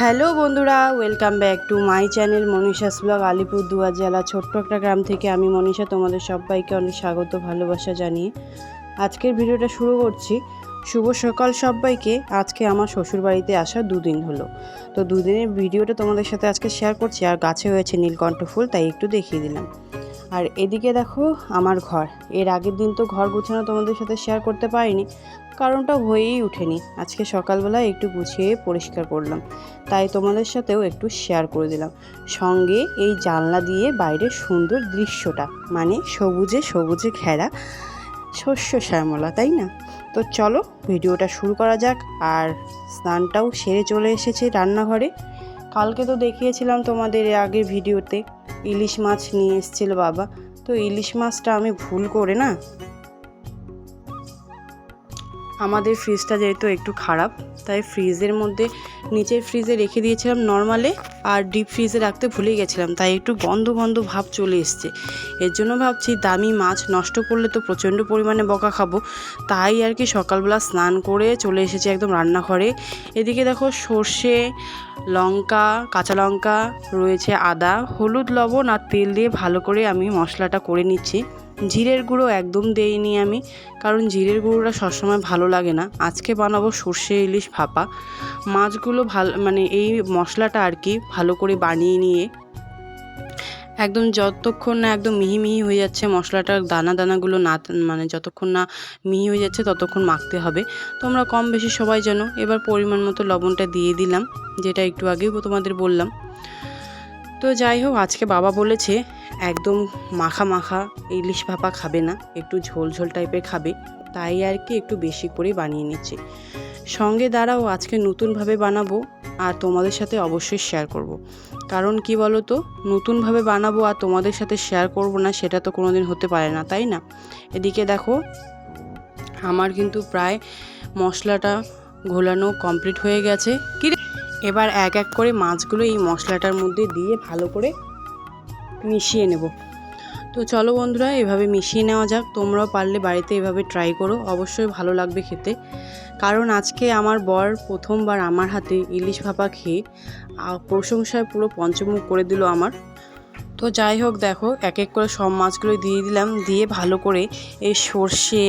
Hello বন্ধুরা welcome back to my channel Manisha's vlog Alipurduar জেলা, ছোট্ট একটা গ্রাম থেকে আমি মনীষা, তোমাদের সবাইকে অনেক স্বাগত, ভালোবাসা জানিয়ে আজকের ভিডিওটা শুরু করছি। শুভ সকাল সবাইকে। আজকে আমার শ্বশুরবাড়িতে আসা দুদিন হলো। তো দুদিনের ভিডিওটা তোমাদের সাথে আজকে শেয়ার করছি। আর গাছে হয়েছে নীলকণ্ঠ ফুল, তাই একটু দেখিয়ে দিলাম। আর এদিকে দেখো আমার ঘর। এর আগের দিন তো ঘর গুছানো তোমাদের সাথে শেয়ার করতে পারিনি। কারণটা হয়েই ওঠেনি। আজকে সকালবেলা একটু গুছিয়ে পরিষ্কার করলাম। তাই তোমাদের সাথেও একটু শেয়ার করে দিলাম। সঙ্গে এই জানলা দিয়ে বাইরের সুন্দর দৃশ্যটা। মানে সবুজে সবুজে ঘেরা শস্য শ্যামলা, তাই না? তো চলো ভিডিওটা শুরু করা যাক আর স্নানটাও সেরে চলে এসেছে রান্নাঘরে। কালকে তো দেখিয়েছিলাম তোমাদের আগে ভিডিওতে, ইলিশ মাছ নিয়ে এসেছিল বাবা। তো ইলিশ মাছটা আমি ভুল করে না আমাদের ফ্রিজটা যেহেতু একটু খারাপ, তাই ফ্রিজের মধ্যে নিচের ফ্রিজে রেখে দিয়েছিলাম নর্মালে আর ডিপ ফ্রিজে রাখতে ভুলে গেছিলাম, তাই একটু গন্ধ বন্ধ ভাব চলে এসছে। এর জন্য ভাবছি দামি মাছ নষ্ট করলে তো প্রচণ্ড পরিমাণে বকা খাব, তাই আর কি সকালবেলা স্নান করে চলে এসেছি একদম রান্নাঘরে। এদিকে দেখো সর্ষে, লঙ্কা, কাঁচা লঙ্কা, রয়েছে আদা, হলুদ, লবণ আর তেল দিয়ে ভালো করে আমি মশলাটা করে নিচ্ছি। জিরের গুঁড়ো একদম দেইনি আমি, কারণ জিরের গুঁড়োটা সবসময় ভালো লাগে না। আজকে বানাবো সর্ষে ইলিশ ভাপা। মাছগুলো ভালো মানে এই মশলাটা আর কি ভালো করে বানিয়ে নিয়ে একদম যতক্ষণ না একদম মিহি মিহি হয়ে যাচ্ছে মশলাটার দানা দানাগুলো না মানে যতক্ষণ না মিহি হয়ে যাচ্ছে ততক্ষণ মাখতে হবে। তোমরা কম বেশি সবাই জানো, এবার পরিমাণ মতো লবণটা দিয়ে দিলাম, যেটা একটু আগেও তোমাদের বললাম। তো যাই হোক, আজকে বাবা বলেছে একদম মাখা মাখা ইলিশ ভাপা খাবে না, একটু ঝোল ঝোল টাইপের খাবে, তাই আর কি একটু বেশি করে বানিয়ে নিচ্ছে সঙ্গে দাঁড়াও, আজকে নতুনভাবে বানাবো আর তোমাদের সাথে অবশ্যই শেয়ার করব। কারণ কি বলো তো নতুনভাবে বানাবো আর তোমাদের সাথে শেয়ার করব না, সেটা তো কোনোদিন হতে পারে না, তাই না এদিকে দেখো, আমার কিন্তু প্রায় মশলাটা ঘোলানো কমপ্লিট হয়ে গেছে কি? এবার এক এক করে মাছগুলো এই মশলাটার মধ্যে দিয়ে ভালো করে মিশিয়ে নেব। তো চলো বন্ধুরা, এভাবে মিশিয়ে নেওয়া যাক। তোমরাও পারলে বাড়িতে এভাবে ট্রাই করো। অবশ্যই ভালো লাগবে খেতে। কারণ আজকে আমার বর প্রথমবার আমার হাতে ইলিশ ভাপা খেয়ে প্রশংসায় পুরো পঞ্চমুখ করে দিল আমার। তো যাই হোক, দেখো, এক এক করে সব মাছগুলো দিয়ে দিলাম। দিয়ে ভালো করে এই সর্ষে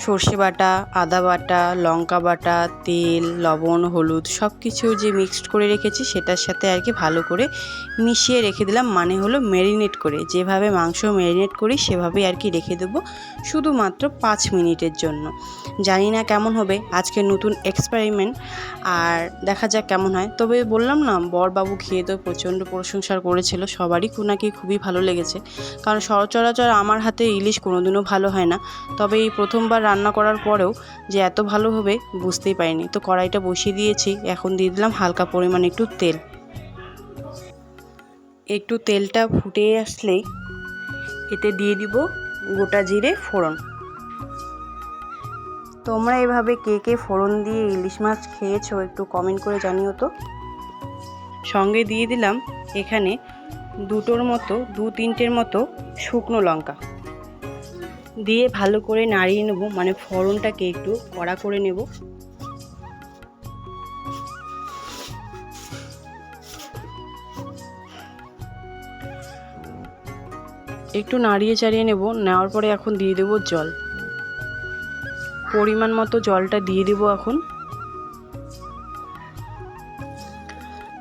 সর্ষে বাটা, আদা বাটা, লঙ্কা বাটা, তেল, লবণ, হলুদ সব কিছু যে মিক্সড করে রেখেছি সেটার সাথে আর কি ভালো করে মিশিয়ে রেখে দিলাম। মানে হলো ম্যারিনেট করে। যেভাবে মাংস ম্যারিনেট করি সেভাবে আর কি রেখে দেবো শুধুমাত্র পাঁচ মিনিটের জন্য। জানি না কেমন হবে। আজকে নতুন এক্সপেরিমেন্ট আর দেখা যাক কেমন হয়। তবে বললাম না, বরবাবু খেয়ে তো প্রচণ্ড প্রশংসা করেছিল। সবারই নাকি খুবই ভালো লেগেছে। কারণ সচরাচর আমার হাতে ইলিশ কোনোদিনও ভালো হয় না। তবে এই প্রথমবার রান্না করার পরেও যে এত ভালো হবে বুঝতেই পারিনি। তো কড়াইটা বসিয়ে দিয়েছি, এখন দিয়ে দিলাম হালকা পরিমাণ একটু তেল। একটু তেলটা ফুটে আসলেই এতে দিয়ে দিব গোটা জিরে ফোড়ন। তোমরা এভাবে কে কে ফোড়ন দিয়ে ইলিশ মাছ খেয়েছো একটু কমেন্ট করে জানিও তো। সঙ্গে দিয়ে দিলাম এখানে দুটোর মতো, দু তিনটের মতো শুকনো লঙ্কা। দিয়ে ভালো করে নাড়িয়ে নেব মানে ফোড়নটাকে একটু কড়া করে নেব। একটু নাড়িয়ে চাড়িয়ে নেব, নেওয়ার পরে এখন দিয়ে দেবো জল। পরিমাণ মতো জলটা দিয়ে দেবো এখন।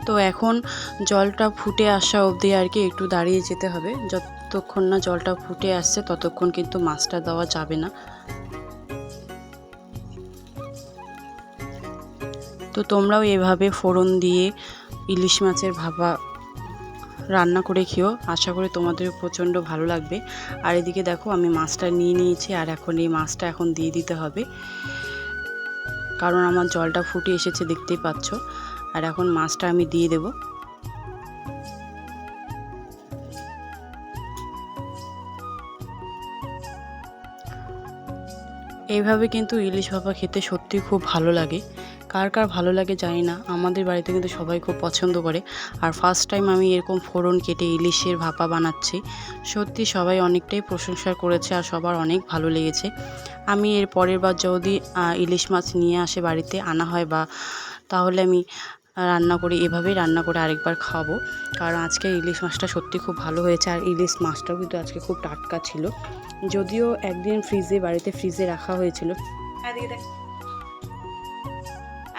তো এখন জলটা ফুটে আসা অবধি আর কি একটু দাঁড়িয়ে যেতে হবে যতক্ষণ না জলটা ফুটে আসছে, ততক্ষণ কিন্তু মাছটা দেওয়া যাবে না। তো তোমরাও এভাবে ফোড়ন দিয়ে ইলিশ মাছের ভাপা রান্না করে খেও। আশা করি তোমাদের প্রচণ্ড ভালো লাগবে। আর এদিকে দেখো, আমি মাছটা নিয়ে নিয়েছি, আর এখন এই মাছটা এখন দিয়ে দিতে হবে। কারণ আমার জলটা ফুটে এসেছে, দেখতেই পাচ্ছ। আর এখন মাছটা আমি দিয়ে দেব। এইভাবে কিন্তু ইলিশ ভাপা খেতে সত্যি খুব ভালো লাগে। কার কার ভালো লাগে জানি না, আমাদের বাড়িতে কিন্তু সবাই খুব পছন্দ করে। আর ফার্স্ট টাইম আমি এরকম ফোড়ন কেটে ইলিশের ভাপা বানাচ্ছি। সত্যি সবাই অনেকটাই প্রশংসা করেছে আর সবার অনেক ভালো লেগেছে। আমি এর পরের বার যদি ইলিশ মাছ নিয়ে আসে বাড়িতে আনা হয় বা তাহলে আমি রান্না করি এভাবেই রান্না করে আরেকবার খাওয়াবো কারণ আজকে ইলিশ মাছটা সত্যি খুব ভালো হয়েছে আর ইলিশ মাছটাও কিন্তু আজকে খুব টাটকা ছিল। যদিও একদিন ফ্রিজে বাড়িতে ফ্রিজে রাখা হয়েছিল। হ্যাঁ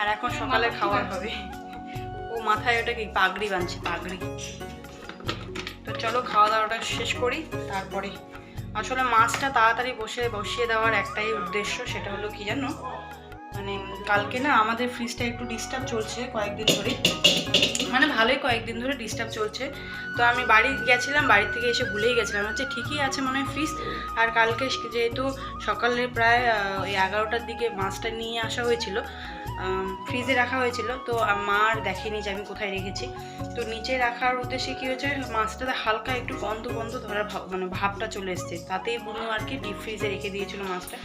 আর এখন সকালে খাওয়া হবে। ও মাথায় ওটা কি পাগড়ি বাঁধছে পাগড়ি। তো চলো খাওয়া দাওয়াটা শেষ করি তারপরে। আসলে মাছটা তাড়াতাড়ি বসে বসিয়ে দেওয়ার একটাই উদ্দেশ্য সেটা হলো কি জানো? মানে কালকে না আমাদের ফ্রিজটা একটু ডিস্টার্ব চলছে কয়েকদিন ধরে। মানে ভালোই কয়েকদিন ধরে ডিস্টার্ব চলছে। তো আমি বাড়ি গেছিলাম, বাড়ি থেকে এসে ভুলেই গেছিলাম। হচ্ছে ঠিকই আছে মনে হয় ফ্রিজ আর কালকে যেহেতু সকালে প্রায় ওই এগারোটার দিকে মাছটা নিয়ে আসা হয়েছিল ফ্রিজে রাখা হয়েছিল। তো মা আর দেখেনি যে আমি কোথায় রেখেছি। তো নিচে রাখার উদ্দেশ্যে কী হয়েছে, মাছটাতে হালকা একটু বন্ধ বন্ধ ধরার ভাব মানে ভাবটা চলে এসছে। তাতেই বুনু আর কি ডিপ ফ্রিজে রেখে দিয়েছিল মাছটা।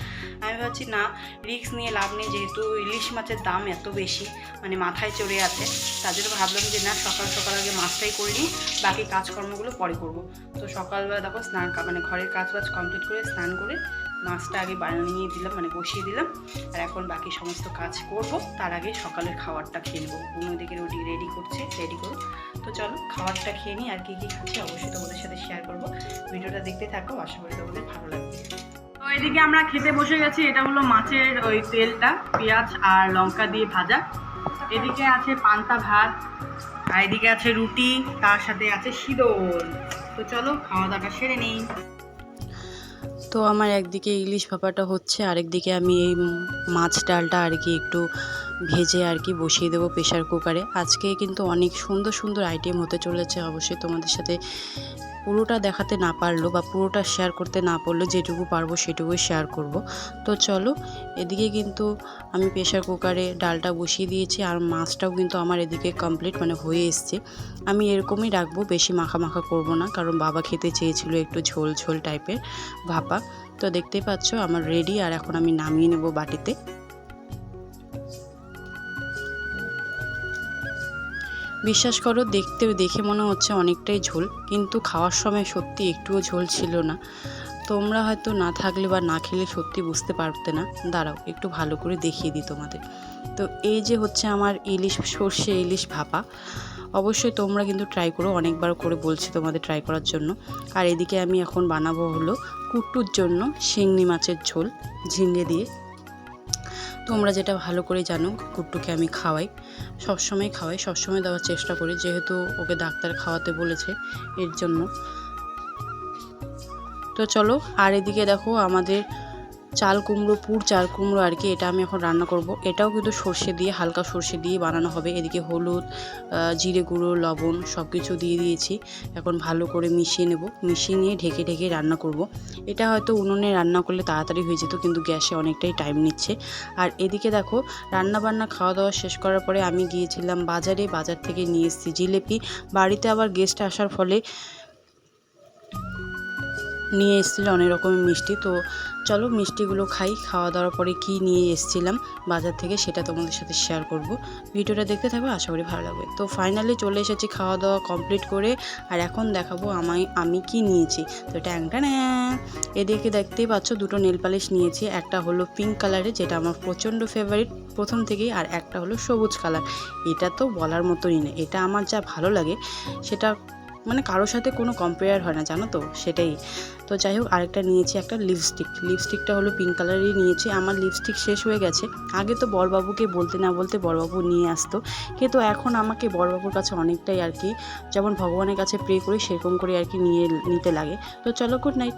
আমি ভাবছি না রিস্ক নিয়ে লাভ নেই যেহেতু ইলিশ মাছের দাম এত বেশি মানে মাথায় চড়ে আছে, তার জন্য ভাবলাম যে না, সকাল সকাল আগে মাছটাই করে নিই, বাকি কাজকর্মগুলো পরে করব। তো সকালবেলা দেখো স্নান মানে ঘরের কাজ বাজ কমপ্লিট করে স্নান করে মাছটা আগে বানিয়ে দিলাম মানে বসিয়ে দিলাম, আর এখন বাকি সমস্ত কাজ করব, তার আগে সকালের খাবারটা খেয়ে নেব। অন্যদিকে রুটি রেডি করছে রেডি করো। তো চলো খাবারটা খেয়ে নিই, আর কী কী খাচ্ছি অবশ্যই তোমাদের সাথে শেয়ার করব। ভিডিওটা দেখতে থাকো, আশা করি তোমাদের ভালো লাগবে। এদিকে আমরা খেতে বসে গেছি, এটা হলো মাছের ওই তেলটা, পেঁয়াজ আর লঙ্কা দিয়ে ভাজা। এদিকে আছে পান্তা ভাত, আর এদিকে আছে রুটি, তার সাথে আছে শীতল তো চলো, খাওয়া দাওয়াটা সেরে নিই। তো আমার একদিকে ইলিশ ভাপাটা হচ্ছে, আরেকদিকে আমি এই মাছ ডালটা আর কি একটু ভেজে আর কি বসিয়ে দেবো প্রেশার কুকারে। আজকে কিন্তু অনেক সুন্দর সুন্দর আইটেম হতে চলেছে, অবশ্যই তোমাদের সাথে পুরোটা দেখাতে না পারল বা পুরোটা শেয়ার করতে না পারল, যেটুকু পারব সেটুকুই শেয়ার করব। তো চলো, এদিকে কিন্তু আমি প্রেশার কুকারে ডালটা বসিয়ে দিয়েছি আর মাছটাও কিন্তু আমার এদিকে কমপ্লিট মানে হয়ে এসছে। আমি এরকমই রাখব, বেশি মাখা মাখা করব না, কারণ বাবা খেতে চেয়েছিল একটু ঝোল ঝোল টাইপের ভাপা। তো দেখতেই পাচ্ছ, আমার রেডি আর এখন আমি নামিয়ে নেব বাটিতে। বিশ্বাস করো দেখতে দেখে মনে হচ্ছে অনেকটাই ঝোল, কিন্তু খাওয়ার সময় সত্যি একটুও ঝোল ছিল না। তোমরা হয়তো না থাকলে বা না খেলে সত্যি বুঝতে পারতে না। দাঁড়াও, একটু ভালো করে দেখিয়ে দিই তোমাদের। তো এই যে হচ্ছে আমার ইলিশ সর্ষে ইলিশ ভাপা, অবশ্যই তোমরা কিন্তু ট্রাই করো, অনেকবার করে বলছি তোমাদের ট্রাই করার জন্য। আর এদিকে আমি এখন বানাবো হলো কুট্টুর জন্য শিংনি মাছের ঝোল, ঝিঙে দিয়ে। তোমরা যেটা ভালো করে জানো, কুট্টুকে আমি খাওয়াই। সবসময় খাওয়াই, সবসময় দেওয়ার চেষ্টা করি, যেহেতু ওকে ডাক্তার খাওয়াতে বলেছে এর জন্য। তো চলো, আর এদিকে দেখো আমাদের চাল কুমড়ো, পুর চাল কুমড়ো আর কি এটা আমি এখন রান্না করব। এটাও কিন্তু সর্ষে দিয়ে, হালকা সর্ষে দিয়ে বানানো হবে। এদিকে হলুদ জিরে গুঁড়ো, লবণ সব কিছু দিয়ে দিয়েছি। এখন ভালো করে মিশিয়ে নেব। মিশিয়ে নিয়ে ঢেকে ঢেকে রান্না করব। এটা হয়তো উনুনে রান্না করলে তাড়াতাড়ি হয়ে যেত, কিন্তু গ্যাসে অনেকটাই টাইম নিচ্ছে। আর এদিকে দেখো রান্না বান্না খাওয়া দাওয়া শেষ করার পরে আমি গিয়েছিলাম বাজারে। বাজার থেকে নিয়ে এসেছি জিলেপি। বাড়িতে আবার গেস্ট আসার ফলে নিয়ে এসেছিল অনেক রকমের মিষ্টি। তো চলো মিষ্টিগুলো খাই খাওয়া দাওয়ার পরে কি নিয়ে এসেছিলাম বাজার থেকে সেটা তোমাদের সাথে শেয়ার করব। ভিডিওটা দেখতে থাকবে আশা করি ভালো লাগবে। তো ফাইনালি চলে এসেছি খাওয়া দাওয়া কমপ্লিট করে, আর এখন দেখাবো আমায়, আমি কি নিয়েছি। তো ট্যাংটা না এদিকে দেখতেই পাচ্ছ দুটো নেল পালিশ নিয়েছি, একটা হলো পিঙ্ক কালারের যেটা আমার প্রচণ্ড ফেভারিট প্রথম থেকেই, আর একটা হলো সবুজ কালার এটা তো বলার মতোই না, এটা আমার যা ভালো লাগে, সেটা মানে কারোর সাথে কোনো কম্পেয়ার হয় না, জানো তো? সেটাই। তো যাই হোক, আরেকটা নিয়েছি একটা লিপস্টিক লিপস্টিকটা হলো পিঙ্ক কালারই নিয়েছি। আমার লিপস্টিক শেষ হয়ে গেছে। আগে তো বড়বাবুকে বলতে না বলতে বড়বাবু নিয়ে আসতো। কিন্তু এখন আমাকে বড়বাবুর কাছে অনেকটাই আর কি, যেমন ভগবানের কাছে প্রে করি সেরকম করে আর কি নিয়ে, নিতে লাগে। তো চলো গুড নাইট